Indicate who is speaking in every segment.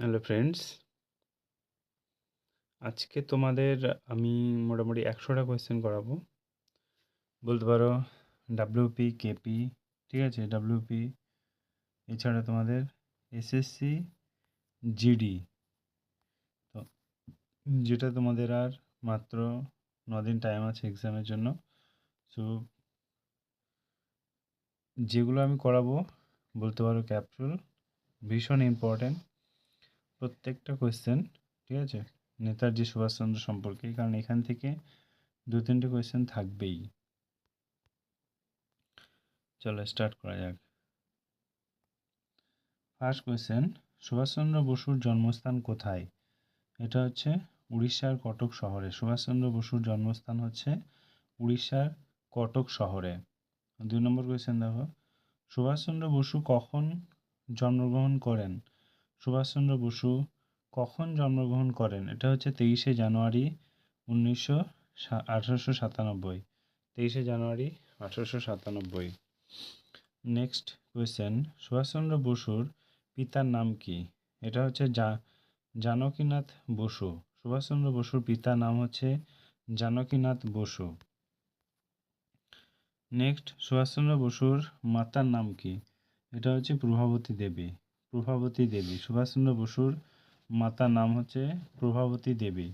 Speaker 1: Hello friends আজকে তোমাদের আমি মোটামুটি একশোটা কোয়েশ্চেন করাবো। বলতে পারো ডাব্লিউপি কেপি ঠিক আছে? ডাব্লিউপি এছাড়া তোমাদের এসএসসি জিডি তো যেটা তোমাদের আর মাত্র দিন টাইম আছে এক্সামের জন্য। সো যেগুলো আমি করাবো, বলতে পারো ক্যাপসুল ভীষণ ইম্পর্ট্যান্ট প্রত্যেকটা কোয়েশ্চেন ঠিক আছে? নেতাজি সুভাষচন্দ্র সম্পর্কে, কারণ এখান থেকে দু তিনটে কোয়েশ্চেন থাকবেই। চলো স্টার্ট করা যাক। ফার্স্ট কোয়েশ্চেন সুভাষচন্দ্র বসুর জন্মস্থান কোথায়? এটা হচ্ছে উড়িষ্যার কটক শহরে। সুভাষচন্দ্র বসুর জন্মস্থান হচ্ছে উড়িষ্যার কটক শহরে। দুই নম্বর কোয়েশ্চেন দেখো। সুভাষচন্দ্র বসু কখন জন্মগ্রহণ করেন? সুভাষচন্দ্র বসু কখন জন্মগ্রহণ করেন? এটা হচ্ছে তেইশে জানুয়ারি উনিশশো আঠারোশো সাতানব্বই। তেইশে জানুয়ারি আঠারোশো সাতানব্বই। নেক্সট কোয়েশ্চেন সুভাষচন্দ্র বসুর পিতার নাম কি? এটা হচ্ছে জা, জানকীনাথ বসু। সুভাষচন্দ্র বসুর পিতার নাম হচ্ছে জানকীনাথ বসু। নেক্সট সুভাষচন্দ্র বসুর মাতার নাম কি? এটা হচ্ছে প্রভাবতী দেবী। প্রভাবতী দেবী। সুভাষচন্দ্র বসুর মাতার নাম হচ্ছে প্রভাবতী দেবী।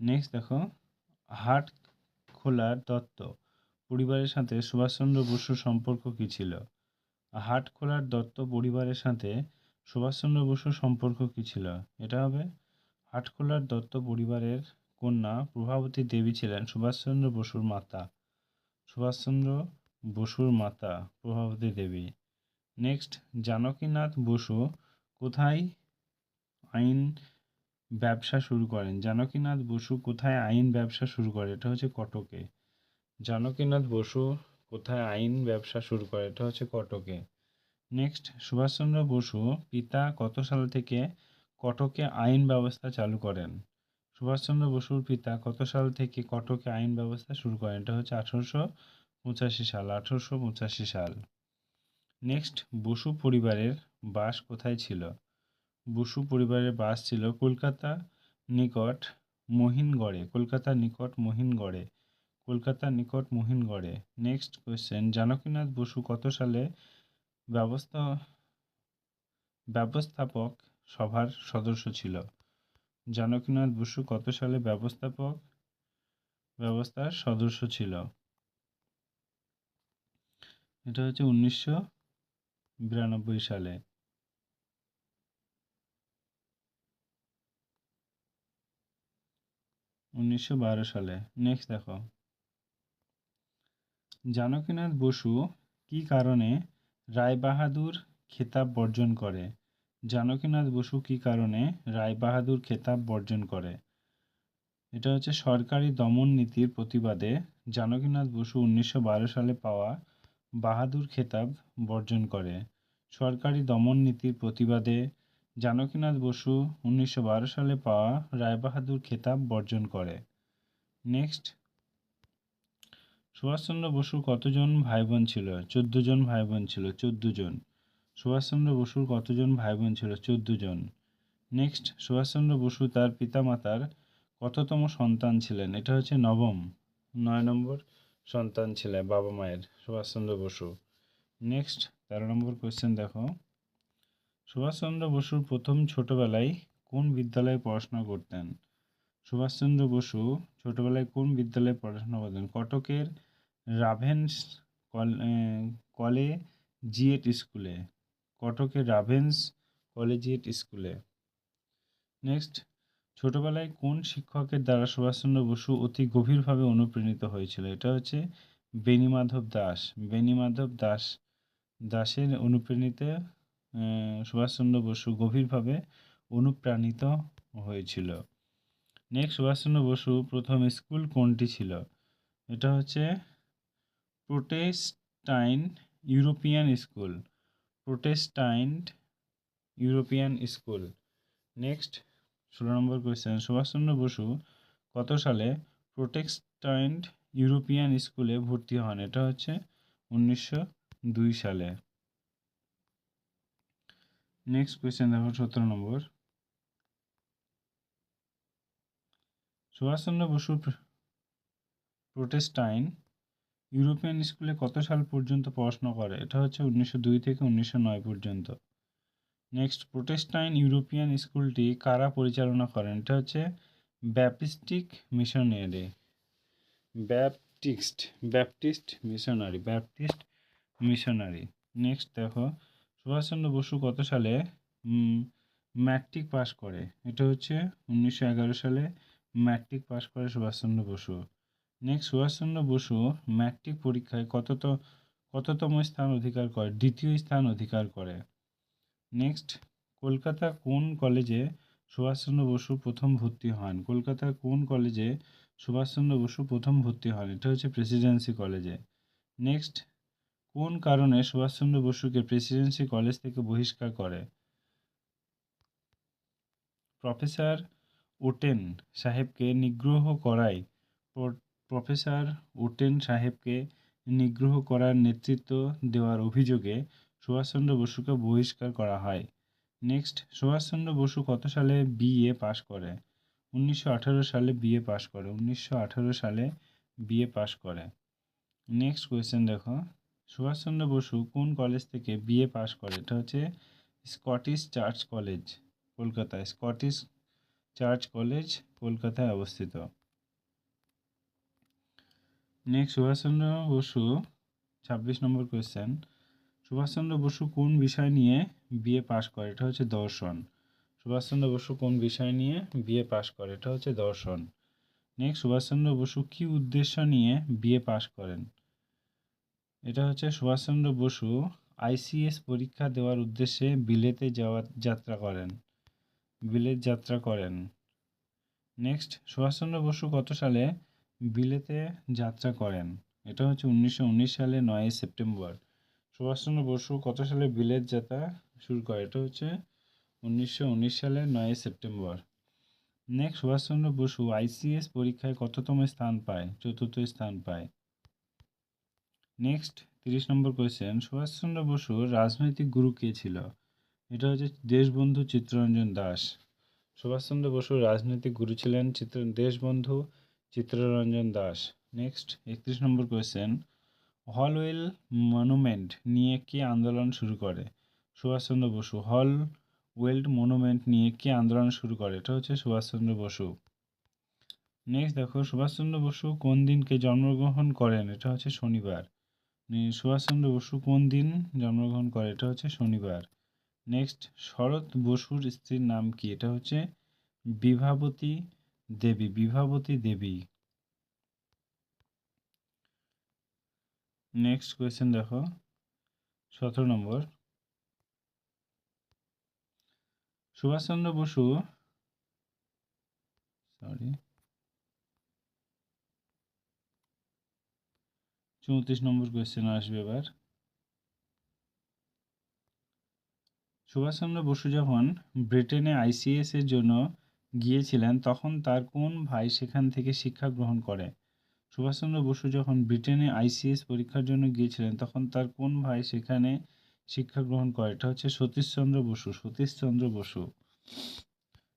Speaker 1: নেক্সট দেখো, হাট খোলার দত্ত পরিবারের সাথে সুভাষচন্দ্র বসুর সম্পর্ক কী ছিল? হাট খোলার দত্ত পরিবারের সাথে সুভাষচন্দ্র বসুর সম্পর্ক কী ছিল? এটা হবে হাটখোলার দত্ত পরিবারের কন্যা প্রভাবতী দেবী ছিলেন সুভাষচন্দ্র বসুর মাতা। সুভাষচন্দ্র বসুর মাতা প্রভাবতী দেবী। নেক্সট জানকীনাথ বসু কোথায় আইন ব্যবসা শুরু করেন? জানকীনাথ বসু কোথায় আইন ব্যবসা শুরু করে? এটা হচ্ছে কটকে। জানকীনাথ বসু কোথায় আইন ব্যবসা শুরু করে? এটা হচ্ছে কটকে। নেক্সট সুভাষচন্দ্র বসু পিতা কত সাল থেকে কটকে আইন ব্যবস্থা চালু করেন? সুভাষচন্দ্র বসুর পিতা কত সাল থেকে কটকে আইন ব্যবস্থা শুরু করেন? এটা হচ্ছে আঠারোশো পঁচাশি সাল। আঠারোশো পঁচাশি সাল। নেক্সট বসু পরিবারের বাস কোথায় ছিল? বসু পরিবারের বাস ছিল কলকাতা নিকট মহিনগড়ে। কলকাতার নিকট মহিনগড়ে। কলকাতার নিকট মহিনগড়ে। নেক্সট কোয়েশ্চেন জানকীনাথ বসু কত সালে ব্যবস্থা, ব্যবস্থাপক সভার সদস্য ছিল? জানকীনাথ বসু কত সালে ব্যবস্থাপক, ব্যবস্থার সদস্য ছিল? এটা হচ্ছে উনিশশো বিরানব্বই সালে। উনিশশো বারো সালে। নেক্সট দেখো। জানকীনাথ বসু কি কারণে রায়বাহাদুর খেতাব বর্জন করে? জানকীনাথ বসু কি কারণে রায়বাহাদুর খেতাব বর্জন করে? এটা হচ্ছে সরকারি দমন নীতির প্রতিবাদে জানকীনাথ বসু উনিশশো বারো সালে পাওয়া বাহাদুর খেতাব বর্জন করে। সরকারি দমন নীতির প্রতিবাদে জানকীনাথ বসু উনিশশো বারো সালে পাওয়া রায়বাহাদুর খেতাব বর্জন করে। নেক্সট। সুভাষচন্দ্র বসুর কতজন ভাই বোন ছিল? চোদ্দ জন ভাই বোন ছিল, চোদ্দ জন। সুভাষচন্দ্র বসুর কতজন ভাই বোন ছিল? চোদ্দ জন। নেক্সট। সুভাষচন্দ্র বসু তার পিতামাতার কততম সন্তান ছিলেন? এটা হচ্ছে নবম। নয় নম্বর সন্তান ছিলেন বাবা মায়ের, সুভাষচন্দ্র বসু। নেক্সট। তেরো নম্বর কোয়েশ্চেন দেখো। সুভাষচন্দ্র বসুর প্রথম ছোটবেলায় কোন বিদ্যালয়ে পড়াশোনা করতেন? সুভাষচন্দ্র বসু ছোটবেলায় কোন বিদ্যালয়ে পড়াশোনা করতেন? কটকের রাভেন্স কলেজিয়েট স্কুলে। কটকের রাভেন্স কলেজিয়েট স্কুলে। নেক্সট ছোটবেলায় কোন শিক্ষকের দ্বারা সুভাষচন্দ্র বসু অতি গভীরভাবে অনুপ্রাণিত হয়েছিল? এটা হচ্ছে বেণীমাধব দাস। বেণীমাধব দাস দাসের অনুপ্রাণিত সুভাষচন্দ্র বসু গভীরভাবে অনুপ্রাণিত হয়েছিল। নেক্সট সুভাষচন্দ্র বসু প্রথম স্কুল কোনটি ছিল? এটা হচ্ছে Protestant European school. Protestant European school. Next ষোলো নম্বর কোয়েশ্চেন সুভাষচন্দ্র বসু কত সালে প্রোটেস্টাইন্ট ইউরোপিয়ান স্কুলে ভর্তি হন? এটা হচ্ছে উনিশশো দুই সালে। নেক্সট কোয়েশ্চেন দেখো, সতেরো নম্বর। সুভাষচন্দ্র বসু প্রোটেস্টাইন ইউরোপিয়ান স্কুলে কত সাল পর্যন্ত পড়াশোনা করে? এটা হচ্ছে উনিশশো দুই থেকে উনিশশো নয় পর্যন্ত। নেক্সট প্রোটেস্টাইন ইউরোপিয়ান স্কুলটি কারা পরিচালনা করেন? এটা হচ্ছে Baptist missionary. Baptist Baptist missionary, Baptist missionary. Next দেখো, সুভাষচন্দ্র বসু কত সালে ম্যাট্রিক পাস করে? এটা হচ্ছে উনিশশো এগারো সালে ম্যাট্রিক পাস করে সুভাষচন্দ্র বসু। নেক্সট সুভাষচন্দ্র বসু ম্যাট্রিক পরীক্ষায় কতত, কততম স্থান অধিকার করে, দ্বিতীয় স্থান অধিকার করে? নেক্সট কলকাতা কোন কলেজে সুভাষচন্দ্র বসু প্রথম ভর্তি হন? কলকাতার কোন কলেজে সুভাষচন্দ্র বসু প্রথম ভর্তি হন? এটা হচ্ছে প্রেসিডেন্সি কলেজে নেক্সট কোন কারণে সুভাষচন্দ্র বসুকে প্রেসিডেন্সি কলেজ থেকে বহিষ্কার করে? প্রফেসর ওটেন সাহেবকে নিগ্রহ করায় প্রফেসর ওটেন সাহেবকে নিগ্রহ করার নেতৃত্ব দেওয়ার অভিযোগে সুভাষচন্দ্র বসুকে বহিষ্কার করা হয়। নেক্সট, সুভাষচন্দ্র বসু কত সালে বিএ পাশ করে? উনিশশো আঠারো সালে বিএ পাশ করে, উনিশশো আঠারো সালে বিএ পাশ করে। নেক্সট কোয়েশ্চেন দেখো। সুভাষচন্দ্র বসু কোন কলেজ থেকে বিএ পাশ করে? এটা হচ্ছে স্কটিশ চার্চ কলেজ কলকাতায় স্কটিশ চার্চ কলেজ কলকাতায় অবস্থিত। নেক্সট সুভাষচন্দ্র বসু, ছাব্বিশ নম্বর কোয়েশ্চেন সুভাষচন্দ্র বসু কোন বিষয় নিয়ে বিএ পাশ করে? এটা হচ্ছে দর্শন। সুভাষচন্দ্র বসু কোন বিষয় নিয়ে বিএ পাশ করে? এটা হচ্ছে দর্শন। নেক্সট সুভাষচন্দ্র বসু কী উদ্দেশ্য নিয়ে বিএ পাশ করেন? এটা হচ্ছে সুভাষচন্দ্র বসু আইসিএস পরীক্ষা দেওয়ার উদ্দেশ্যে বিলেতে যাওয়ার যাত্রা করেন। বিলেত যাত্রা করেন। নেক্সট সুভাষচন্দ্র বসু কত সালে বিলেতে যাত্রা করেন? এটা হচ্ছে উনিশশো উনিশ সালে নয় সেপ্টেম্বর। সুভাষচন্দ্র বসু কত সালে বিলেত যাত্রা শুরু করে? এটা হচ্ছে উনিশশো উনিশ সালে নয় সেপ্টেম্বর। নেক্সট সুভাষচন্দ্র বসু আইসিএস পরীক্ষায় কততম স্থান পায়? চতুর্থ স্থান পায়। নেক্সট তিরিশ নম্বর কোয়েশ্চেন সুভাষচন্দ্র বসুর রাজনৈতিক গুরু কে ছিল? এটা হচ্ছে দেশবন্ধু চিত্তরঞ্জন দাস। সুভাষচন্দ্র বসুর রাজনৈতিক গুরু ছিলেন চিত্র দেশবন্ধু চিত্তরঞ্জন দাস। নেক্সট একত্রিশ নম্বর কোয়েশ্চেন হলওয়েল মনুমেন্ট নিয়ে কে আন্দোলন শুরু করে? সুভাষচন্দ্র বসু হল ওয়েল্ড মনুমেন্ট নিয়ে কে আন্দোলন শুরু করে? এটা হচ্ছে সুভাষচন্দ্র বসু। নেক্সট দেখো, সুভাষচন্দ্র বসু কোন দিনকে জন্মগ্রহণ করেন? এটা হচ্ছে শনিবার। সুভাষচন্দ্র বসু কোন দিন জন্মগ্রহণ করে? এটা হচ্ছে শনিবার। নেক্সট শরৎ বসুর স্ত্রীর নাম কি? এটা হচ্ছে বিভাবতী দেবী বিভাবতী দেবী। নেক্সট কোয়েশ্চেন দেখো। সতেরো নম্বর। সুভাষচন্দ্র বসু সরি চৌত্রিশ নম্বর কোয়েশ্চেন আসবে এবার। সুভাষচন্দ্র বসু যখন ব্রিটেনে আইসিএস এর জন্য গিয়েছিলেন, তখন তার কোন ভাই সেখান থেকে শিক্ষা গ্রহণ করে? সুভাষচন্দ্র বসু যখন ব্রিটেনে আইসিএস পরীক্ষার জন্য গিয়েছিলেন, তখন তার কোন ভাই সেখানে শিক্ষা গ্রহণ করে? এটা হচ্ছে সতীশচন্দ্র বসু সতীশচন্দ্র বসু।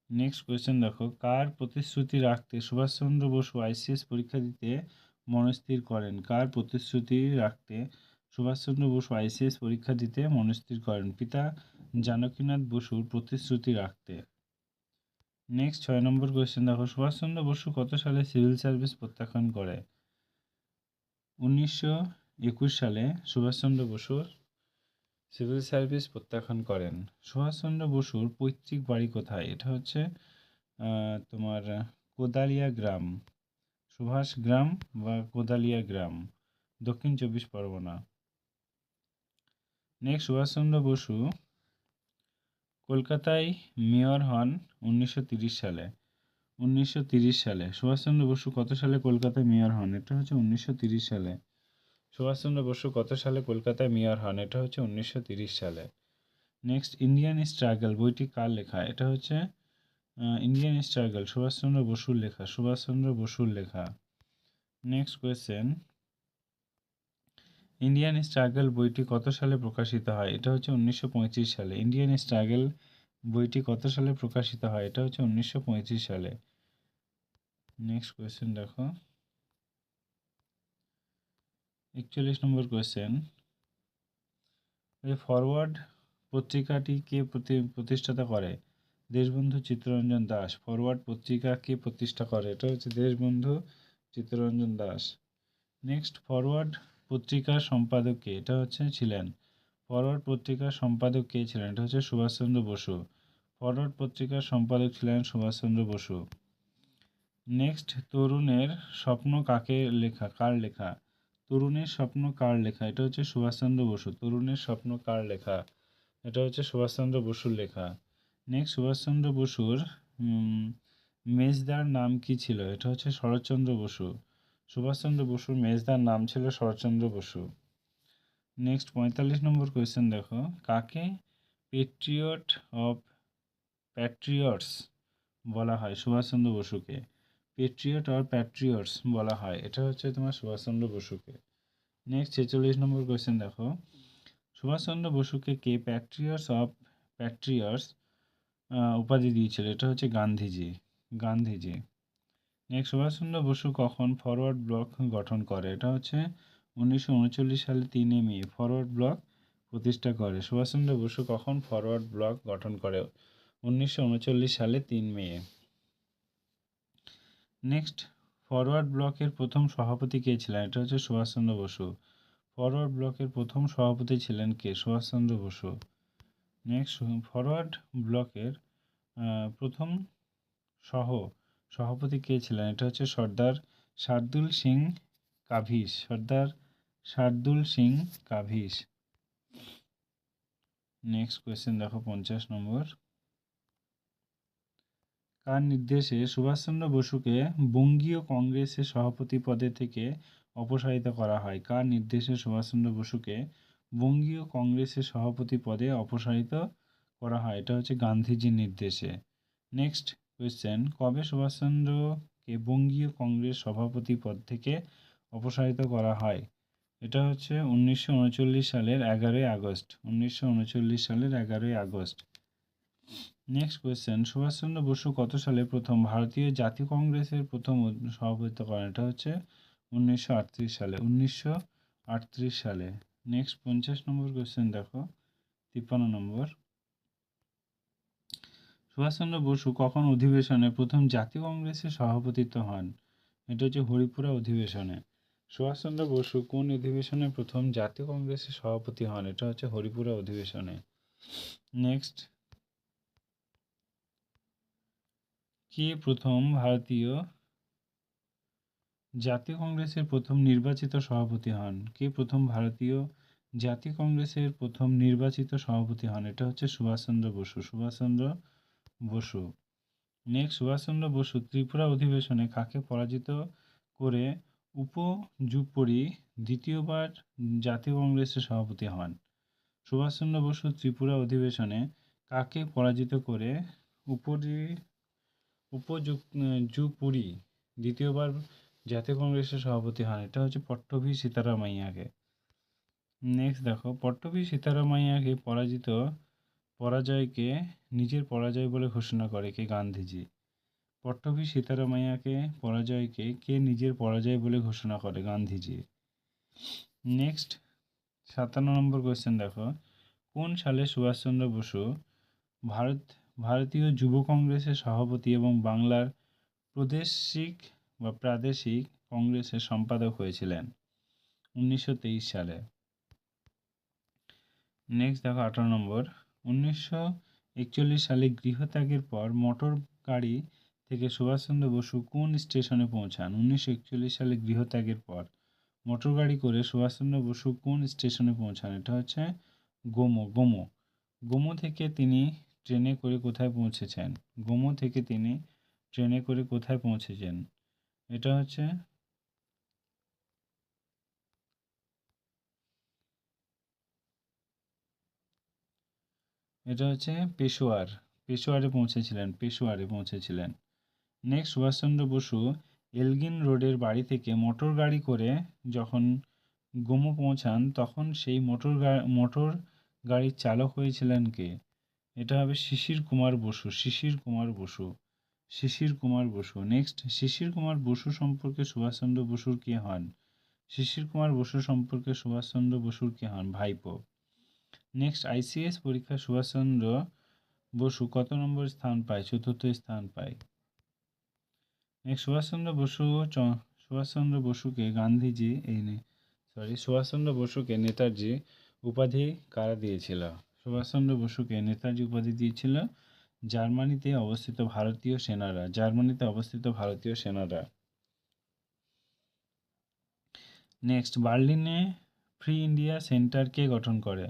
Speaker 1: নেক্সট কোয়েশ্চেন দেখো, কার প্রতিশ্রুতি রাখতে সুভাষচন্দ্র বসু আইসিএস পরীক্ষা দিতে মনস্থির করেন। কার প্রতিশ্রুতি রাখতে সুভাষচন্দ্র বসু আইসিএস পরীক্ষা দিতে মনস্থির করেন? পিতা জানকীনাথ বসুর প্রতিশ্রুতি রাখতে। নেক্সট ছয় নম্বর কোয়েশ্চেন দেখো, সুভাষচন্দ্র বসু কত সালে সিভিল সার্ভিস প্রত্যাখ্যান করে? উনিশশো একুশ সালে সুভাষচন্দ্র বসুর সিভিল সার্ভিস প্রত্যাখ্যান করেন। সুভাষচন্দ্র বসুর পৈতৃক বাড়ি কোথায়? এটা হচ্ছে তোমার কোদালিয়া গ্রাম। সুভাষ গ্রাম বা কোদালিয়া গ্রাম, দক্ষিণ চব্বিশ পরগনা। নেক্সট সুভাষচন্দ্র বসু, কলকাতায় মেয়র হন উনিশশো সালে। উনিশশো সালে, সুভাষচন্দ্র বসু কত সালে কলকাতায় মেয়র হন? এটা হচ্ছে উনিশশো সালে। সুভাষচন্দ্র বসু কত সালে কলকাতায় মেয়র হন? এটা হচ্ছে উনিশশো সালে। নেক্সট ইন্ডিয়ান স্ট্রাগল বইটি কার লেখা? এটা হচ্ছে ইন্ডিয়ান স্ট্রাগল সুভাষচন্দ্র বসুর লেখা, সুভাষচন্দ্র বসুর লেখা। নেক্সট কোয়েশ্চেন ইন্ডিয়ান স্ট্রাগল বইটি কত সালে প্রকাশিত হয়? এটা হচ্ছে উনিশশো পঁয়ত্রিশ সালে। ইন্ডিয়ান স্ট্রাগল বইটি কত সালে প্রকাশিত হয়? এটা হচ্ছে উনিশশো পঁয়ত্রিশ সালে। নেক্সট কোয়েশ্চেন দেখো। একচল্লিশ নম্বর কোয়েশ্চেন ফরওয়ার্ড পত্রিকাটি কে প্রতি- প্রতিষ্ঠাতা করে? দেশবন্ধু চিত্তরঞ্জন দাস ফরওয়ার্ড পত্রিকা কে প্রতিষ্ঠা করে? এটা হচ্ছে দেশবন্ধু চিত্তরঞ্জন দাস। নেক্সট ফরওয়ার্ড পত্রিকার সম্পাদক কে? এটা হচ্ছে ছিলেন। ফরওয়ার্ড পত্রিকার সম্পাদক কে ছিলেন? এটা হচ্ছে সুভাষচন্দ্র বসু। ফরওয়ার্ড পত্রিকার সম্পাদক ছিলেন সুভাষচন্দ্র বসু। নেক্সট তরুণের স্বপ্ন কাকে লেখা? কার লেখা? তরুণের স্বপ্ন কার লেখা? এটা হচ্ছে সুভাষচন্দ্র বসু। তরুণের স্বপ্ন কার লেখা? এটা হচ্ছে সুভাষচন্দ্র বসুর লেখা। নেক্সট সুভাষচন্দ্র বসুর মেজদার নাম কি ছিল? এটা হচ্ছে শরৎচন্দ্র বসু। সুভাষচন্দ্র বসুর মেজদার নাম ছিল শরৎচন্দ্র বসু। নেক্সট পঁয়তাল্লিশ নম্বর কোয়েশ্চেন দেখো। কাকে পেট্রিয়ট অফ প্যাট্রিয়টস বলা হয়? সুভাষচন্দ্র বসুকে। পেট্রিয়ট অর প্যাট্রিয়টস বলা হয়। এটা হচ্ছে তোমার সুভাষচন্দ্র বসুকে। নেক্সট ছেচল্লিশ নম্বর কোয়েশ্চেন দেখো। সুভাষচন্দ্র বসুকে কে? প্যাট্রিয়টস অফ প্যাট্রিয়টস উপাধি দিয়েছিল। এটা হচ্ছে গান্ধীজি। গান্ধীজি। নেক্সট, সুভাষচন্দ্র বসু কখন ফরওয়ার্ড ব্লক গঠন করে? এটা হচ্ছে উনিশশো উনচল্লিশ সালে তিনে মে। ফরওয়ার্ড ব্লক প্রতিষ্ঠা করে। সুভাষচন্দ্র বসু কখন ফরওয়ার্ড ব্লক গঠন করে? উনিশশো উনচল্লিশ সালে তিন মে। নেক্সট ফরওয়ার্ড ব্লকের প্রথম সভাপতি কে ছিলেন? এটা হচ্ছে সুভাষচন্দ্র বসু। ফরওয়ার্ড ব্লকের প্রথম সভাপতি ছিলেন কে? সুভাষচন্দ্র বসু। নেক্সট ফরওয়ার্ড ব্লকের প্রথম সহ, সভাপতি কে ছিলেন? এটা হচ্ছে সর্দার শার্দুল সিং কাভিস সর্দার শার্দুল সিং কাভিস নেক্সট কোয়েশ্চেন দেখো পঞ্চাশ নম্বর। কার নির্দেশে সুভাষচন্দ্র বসুকে বঙ্গীয় কংগ্রেসের সভাপতি পদে থেকে অপসারিত করা হয়? কার নির্দেশে সুভাষচন্দ্র বসুকে বঙ্গীয় কংগ্রেসের সভাপতি পদে অপসারিত করা হয়। এটা হচ্ছে গান্ধীজির নির্দেশে। নেক্সট কোয়েশ্চেন কবে সুভাষচন্দ্রকে বঙ্গীয় কংগ্রেস সভাপতি পদ থেকে অপসারিত করা হয়? এটা হচ্ছে উনিশশো উনচল্লিশ সালের এগারোই আগস্ট। উনিশশো উনচল্লিশ সালের এগারোই August. Next question Subhash Chandra Basu কত সালে প্রথম ভারতীয় জাতীয় কংগ্রেসের প্রথম সভাপতিত্ব করেন? এটা হচ্ছে উনিশশো আটত্রিশ সালে। উনিশশো আটত্রিশ সালে। নেক্সট পঞ্চাশ নম্বর কোয়েশ্চেন দেখো। তিপ্পান্ন নম্বর সুভাষচন্দ্র বসু কখন অধিবেশনে প্রথম জাতীয় কংগ্রেসের সভাপতিত্ব হন? এটা হচ্ছে হরিপুরা অধিবেশনে। সুভাষচন্দ্র বসু কোন অধিবেশনে প্রথম জাতীয় কংগ্রেসের সভাপতি হন? এটা হচ্ছে হরিপুরা অধিবেশনে। নেক্সট কে প্রথম ভারতীয় জাতীয় কংগ্রেসের প্রথম নির্বাচিত সভাপতি হন। কে প্রথম ভারতীয় জাতীয় কংগ্রেসের প্রথম নির্বাচিত সভাপতি হন? এটা হচ্ছে সুভাষচন্দ্র বসু। সুভাষচন্দ্র বসু। নেক্সট সুভাষচন্দ্র বসু ত্রিপুরা অধিবেশনে কাকে পরাজিত করে উপজুপরি দ্বিতীয়বার জাতীয় কংগ্রেসের সভাপতি হন? সুভাষচন্দ্র বসু ত্রিপুরা অধিবেশনে কাকে পরাজিত করে উপরি উপজুপুরি দ্বিতীয়বার জাতীয় কংগ্রেসের সভাপতি হন। এটা হচ্ছে পট্টভি সীতারামাইয়াকে। নেক্সট দেখো, পট্টভি সীতারামাইয়াকে পরাজিত, পরাজয়কে নিজের পরাজয় বলে ঘোষণা করে কে গান্ধীজি। পট্টভি সীতারামাইয়াকে পরাজয়কে কে নিজের পরাজয় বলে ঘোষণা করে গান্ধীজি। নেক্সট সাতান্ন নম্বর কোয়েশ্চেন দেখো। কোন সালে সুভাষচন্দ্র বসু ভারত, ভারতীয় যুব কংগ্রেসের সভাপতি এবং বাংলার প্রাদেশিক বা প্রাদেশিক কংগ্রেসের সম্পাদক হয়েছিলেন উনিশশো তেইশ সালে। নেক্সট দেখো আঠারো নম্বর। উনিশশো একচল্লিশ সালে গৃহত্যাগের পর মোটর গাড়ি থেকে সুভাষচন্দ্র বসু কোন স্টেশনে পৌঁছান? উনিশশো একচল্লিশ সালে গৃহত্যাগের পর মোটর গাড়ি করে সুভাষচন্দ্র বসু কোন স্টেশনে পৌঁছান? এটা হচ্ছে গোমো গোমো। গোমো থেকে তিনি ট্রেনে করে কোথায় পৌঁছেছেন? গোমো থেকে তিনি ট্রেনে করে কোথায় পৌঁছেছেন? এটা হচ্ছে এটা হচ্ছে পেশোয়ার। পেশোয়ারে পৌঁছেছিলেন পেশোয়ারে পৌঁছেছিলেন। নেক্সট সুভাষচন্দ্র বসু এলগিন রোডের বাড়ি থেকে মোটর গাড়ি করে যখন গোমো পৌঁছান, তখন সেই মোটর মোটর গাড়ির চালক হয়েছিলেন কে? এটা হবে শিশির কুমার বসু, শিশির কুমার বসু। শিশির কুমার বসু। নেক্সট শিশির কুমার বসু সম্পর্কে সুভাষচন্দ্র বসুর কে হন? শিশির কুমার বসু সম্পর্কে সুভাষচন্দ্র বসুর কে হন? ভাইপো। নেক্সট আইসিএস পরীক্ষায় সুভাষচন্দ্র বসু কত নম্বর স্থান পায়? চতুর্থ স্থান পায়। নেক্সট সুভাষচন্দ্র বসু সুভাষচন্দ্র বসুকে গান্ধীজি, এই সরি সুভাষচন্দ্র বসুকে নেতাজি উপাধি কারা দিয়েছিল? সুভাষচন্দ্র বসুকে নেতাজি উপাধি দিয়েছিল জার্মানিতে অবস্থিত ভারতীয় সেনারা, জার্মানিতে অবস্থিত ভারতীয় সেনারা। নেক্সট বার্লিনে ফ্রি ইন্ডিয়া সেন্টার কে গঠন করে।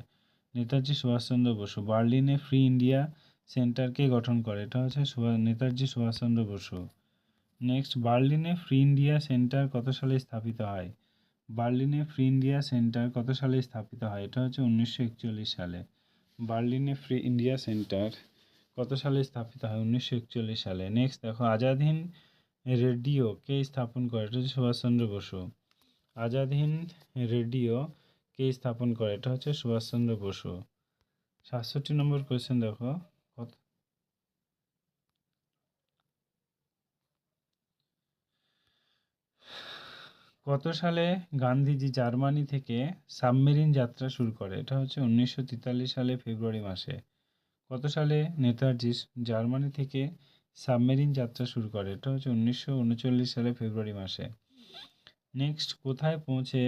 Speaker 1: নেতাজি সুভাষচন্দ্র বসু, বার্লিনে ফ্রি ইন্ডিয়া সেন্টার কে গঠন করে। এটা হচ্ছে নেতাজি সুভাষচন্দ্র বসু। নেক্সট বার্লিনে ফ্রি ইন্ডিয়া সেন্টার কত সালে স্থাপিত হয়? বার্লিনে ফ্রি ইন্ডিয়া সেন্টার কত সালে স্থাপিত হয়? এটা হচ্ছে উনিশশো একচল্লিশ সালে। বার্লিনে ফ্রি ইন্ডিয়া সেন্টার কত সালে স্থাপিত হয়? উনিশশো একচল্লিশ সালে। নেক্সট দেখো আজাদ হিন্দ রেডিও কে স্থাপন করে? এটা হচ্ছে সুভাষচন্দ্র বসু। আজাদ হিন্দ রেডিও কে স্থাপন করে? এটা হচ্ছে সুভাষচন্দ্র বসু। সাতষট্টি নম্বর কোয়েশ্চেন দেখো। কত? কত সালে গান্ধীজি জার্মানি থেকে সাবমেরিন যাত্রা শুরু করে? এটা হচ্ছে উনিশশো তেতাল্লিশ সালে ফেব্রুয়ারি মাসে। কত সালে নেতাজি জার্মানি থেকে সাবমেরিন যাত্রা শুরু করে? এটা হচ্ছে উনিশশো উনচল্লিশ সালে ফেব্রুয়ারি মাসে। নেক্সট কোথায় পৌঁছে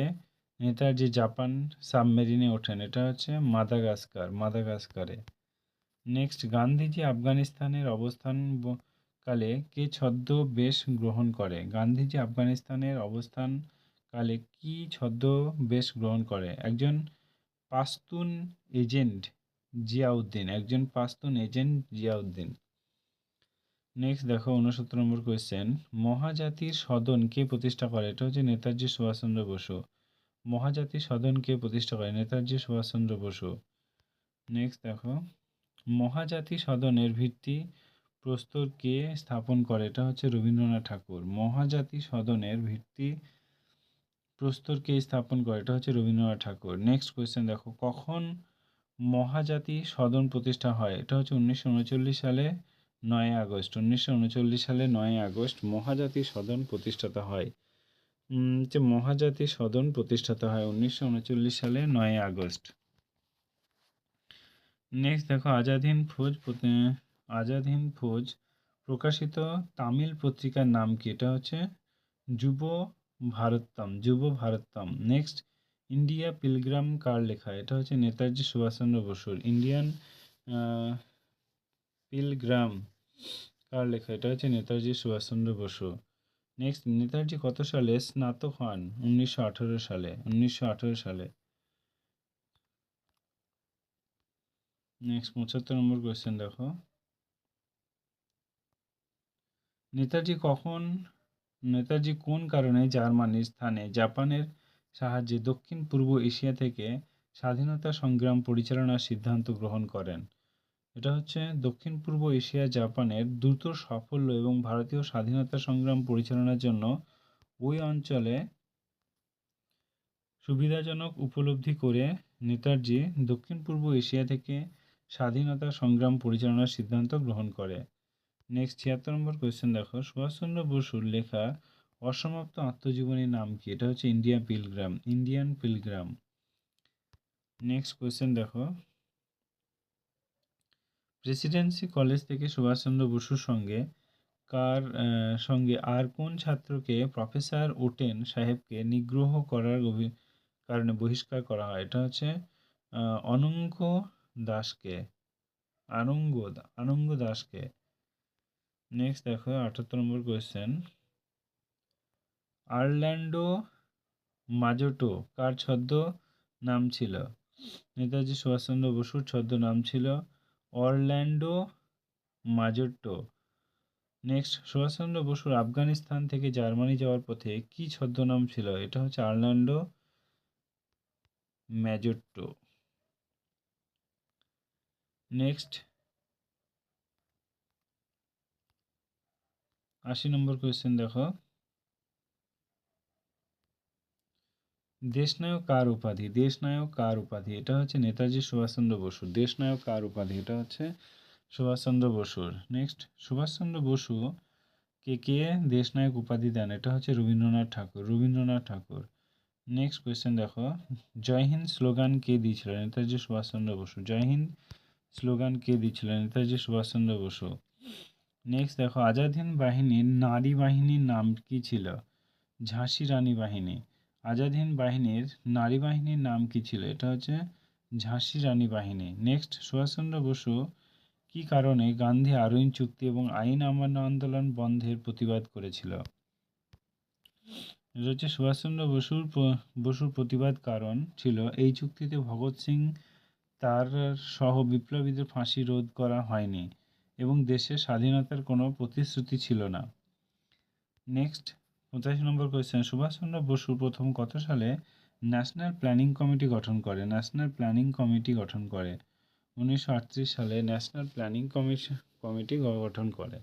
Speaker 1: নেতাজি জাপান সাবমেরিনে ওঠেন? এটা হচ্ছে মাদাগাস্কার, মাদাগাস্কারে। নেক্সট গান্ধীজি আফগানিস্তানের অবস্থান কালে কে ছদ্ম বেশ গ্রহণ করে? গান্ধীজি আফগানিস্তানের অবস্থান কালে কি ছদ্মবেশ গ্রহণ করে? একজন পাস্তুন এজেন্ট জিয়াউদ্দিন, একজন পাস্তুন এজেন্ট জিয়াউদ্দিন। নেক্সট দেখো উনসত্তর নম্বর কোয়েশ্চেন মহাজাতির সদন কে প্রতিষ্ঠা করে? এটা হচ্ছে নেতাজি সুভাষচন্দ্র বসু। মহাজাতি সদন কে প্রতিষ্ঠা করে? নেতাজি সুভাষচন্দ্র বসু। নেক্সট দেখো, মহাজাতি সদনের ভিত্তি প্রস্তর কে স্থাপন করে? এটা হচ্ছে রবীন্দ্রনাথ ঠাকুর। মহাজাতি সদনের ভিত্তি প্রস্তর কে স্থাপন করে? এটা হচ্ছে রবীন্দ্রনাথ ঠাকুর। নেক্সট কোয়েশ্চেন দেখো, কখন মহাজাতি সদন প্রতিষ্ঠা হয়। এটা হচ্ছে উনিশশো উনচল্লিশ সালে নয় আগস্ট। উনিশশো উনচল্লিশ সালে নয় আগস্ট মহাজাতি সদন প্রতিষ্ঠাতা হয়। যে মহাজাতি সদন প্রতিষ্ঠাতা হয় উনিশশো উনচল্লিশ সালে নয় আগস্ট। নেক্সট দেখো আজাদ হিন্দ ফৌজ আজাদ হিন্দ ফৌজ প্রকাশিত তামিল পত্রিকার নাম কি? এটা হচ্ছে যুব ভারতম যুব ভারতম। নেক্সট ইন্ডিয়া পিলগ্রাম কার লেখা? এটা হচ্ছে নেতাজি সুভাষচন্দ্র বসুর। ইন্ডিয়ান পিলগ্রাম কার লেখা? এটা হচ্ছে নেতাজি সুভাষচন্দ্র বসু। নেক্সট নেতাজি কত সালে? স্নাতক হন উনিশশো আঠেরো সালে। উনিশশো আঠেরো সালে। নেক্সট পঁচাত্তর নম্বর কোয়েশ্চেন দেখো। নেতাজি কখন, নেতাজি কোন কারণে জার্মানির স্থানে, জাপানের সাহায্যে দক্ষিণ পূর্ব এশিয়া থেকে স্বাধীনতা সংগ্রাম পরিচালনার সিদ্ধান্ত গ্রহণ করেন। এটা হচ্ছে দক্ষিণ পূর্ব এশিয়া জাপানের দ্রুত, সাফল্য এবং ভারতীয় স্বাধীনতা সংগ্রাম পরিচালনার জন্য ওই অঞ্চলে সুবিধাজনক উপলব্ধি করে নেতাজি দক্ষিণ পূর্ব এশিয়া থেকে স্বাধীনতা সংগ্রাম পরিচালনার সিদ্ধান্ত গ্রহণ করে। নেক্সট ছিয়াত্তর নম্বর কোয়েশ্চেন দেখো। সুভাষচন্দ্র বসুর লেখা অসমাপ্ত আত্মজীবনীর নাম কি? এটা হচ্ছে India pilgrim Indian pilgrim next question দেখো। প্রেসিডেন্সি কলেজ থেকে সুভাষচন্দ্র বসুর সঙ্গে কার সঙ্গে আর কোন ছাত্রকে প্রফেসর ওটেন সাহেবকে নিগ্রহ করার কারণে বহিষ্কার করা হয়? এটা হচ্ছে আহ, অনঙ্গ দাসকে আনঙ্গ আনঙ্গ দাসকে। নেক্সট দেখো আটাত্তর নম্বর কোয়েশ্চেন আরল্যান্ডো মাজোটো, কার ছদ্ম নাম ছিল? নেতাজি সুভাষচন্দ্র বসুর ছদ্ম নাম ছিল অরল্যান্ডো মাজোটো। নেক্সট, সুভাষচন্দ্র বসুর আফগানিস্তান থেকে জার্মানি যাওয়ার পথে কি ছদ্মনাম ছিল? এটা হচ্ছে আরল্যান্ডো ম্যাজোট্টো নেক্সট। আশি নম্বর কোয়েশ্চেন দেখো। দেশনায়ক কার উপাধি? দেশনায়ক কার উপাধি? এটা হচ্ছে নেতাজি সুভাষচন্দ্র বসু দেশনায়ক কার উপাধি? এটা হচ্ছে সুভাষচন্দ্র বসুর। নেক্সট সুভাষচন্দ্র বসু কে কে দেশনায়ক উপাধি দেন? এটা হচ্ছে রবীন্দ্রনাথ ঠাকুর। রবীন্দ্রনাথ ঠাকুর। নেক্সট কোয়েশ্চেন দেখো। জয় হিন্দ স্লোগান কে দিয়েছিলেন নেতাজি সুভাষচন্দ্র বসু। জয় হিন্দ স্লোগান কে দিয়েছিলেন নেতাজি সুভাষচন্দ্র বসু। নেক্সট দেখো, আজাদ হিন্দ বাহিনীর নারী বাহিনীর নাম কি ছিল? ঝাঁসি রানী বাহিনী। আজাদ হিন্দ বাহিনীর নারী বাহিনীর নাম কি ছিল? এটা হচ্ছে ঝাঁসি রানী বাহিনী। নেক্সট সুভাষচন্দ্র বসু কি কারণে গান্ধী আরোইন চুক্তি এবং আইন অমান্য আন্দোলন বন্ধের প্রতিবাদ করেছিল? এটা হচ্ছে সুভাষচন্দ্র বসুর বসুর প্রতিবাদ কারণ ছিল এই চুক্তিতে ভগৎ সিং তার সহ বিপ্লবীদের ফাঁসি রোধ করা হয়নি এবং দেশের স্বাধীনতার কোনো প্রতিশ্রুতি ছিল না। নেক্সট পঁচাশি নম্বর কোয়েশ্চেন সুভাষচন্দ্র বসু প্রথম কত সালে ন্যাশনাল প্ল্যানিং কমিটি গঠন করে? ন্যাশনাল প্ল্যানিং কমিটি গঠন করে। উনিশশো আটত্রিশ সালে ন্যাশনাল প্ল্যানিং কমিশন কমিটি গঠন করে।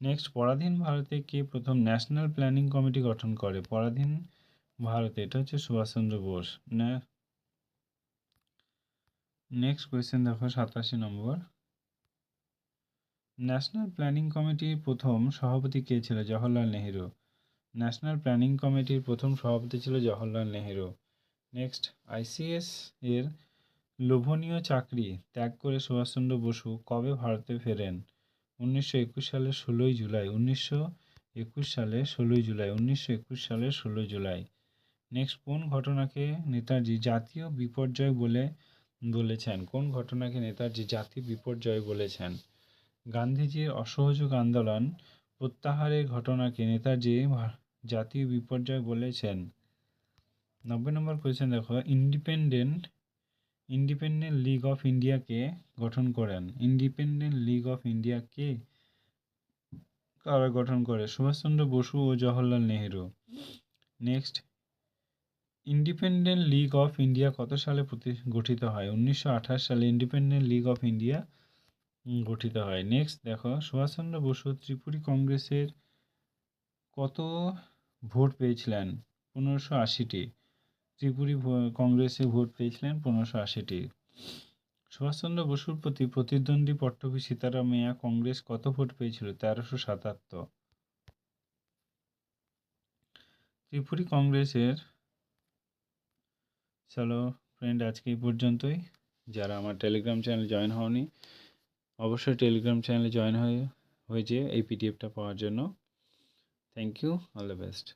Speaker 1: নেক্সট পরাধীন ভারতে কে প্রথম ন্যাশনাল প্ল্যানিং কমিটি গঠন করে? পরাধীন ভারতে, এটা হচ্ছে সুভাষচন্দ্র বোস। নেক্সট কোয়েশ্চেন দেখো, সাতাশি নম্বর। ন্যাশনাল প্ল্যানিং কমিটির প্রথম সভাপতি কে ছিল? জওহরলাল নেহেরু। ন্যাশনাল প্ল্যানিং কমিটির প্রথম সভাপতি ছিল জওহরলাল নেহেরু। নেক্সট আইসিএস এর লোভনীয় চাকরি ত্যাগ করে সুভাষচন্দ্র বসু কবে ভারতে ফেরেন? উনিশশো একুশ সালের ষোলোই জুলাই। উনিশশো একুশ সালে ষোলোই জুলাই। উনিশশো একুশ সালের ষোলোই জুলাই। নেক্সট কোন ঘটনাকে নেতাজি জাতীয় বিপর্যয় বলে বলেছেন? কোন ঘটনাকে নেতাজি জাতীয় বিপর্যয় বলেছেন? গান্ধীজির অসহযোগ আন্দোলন প্রত্যাহারের ঘটনাকে নেতাজি জাতীয় বিপর্যয় বলেছেন। নব্বই নম্বর কোয়েশ্চেন দেখো, ইন্ডিপেন্ডেন্ট ইন্ডিপেন্ডেন্ট লিগ অফ ইন্ডিয়াকে গঠন করেন। ইন্ডিপেন্ডেন্ট লিগ অফ ইন্ডিয়াকে কারা গঠন করে? সুভাষচন্দ্র বসু ও Jawaharlal Nehru. Next independent league of India কত সালে প্রতি, গঠিত হয়? উনিশশো আঠাশ সালে ইন্ডিপেন্ডেন্ট লিগ অফ ইন্ডিয়া গঠিত হয়। নেক্সট দেখো, সুভাষচন্দ্র বসু ত্রিপুরী কংগ্রেসের কত ভোট পেয়েছিলেন? পনেরোশো আশিটি। ত্রিপুরি কংগ্রেসে ভোট পেয়েছিলেন পনেরোশো আশিটি। সুভাষচন্দ্র বসুর প্রতি প্রতিদ্বন্দ্বী পট্টভী সীতারামাইয়া কংগ্রেস কত ভোট পেয়েছিল? তেরোশো সাতাত্তর। ত্রিপুরি কংগ্রেসের, চলো ফ্রেন্ড আজকে এই পর্যন্তই। যারা আমার টেলিগ্রাম চ্যানেল জয়েন হওনি অবশ্যই টেলিগ্রাম চ্যানেলে জয়েন হয়ে হয়েছে এই পিডিএফটা পাওয়ার জন্য। Thank you all the best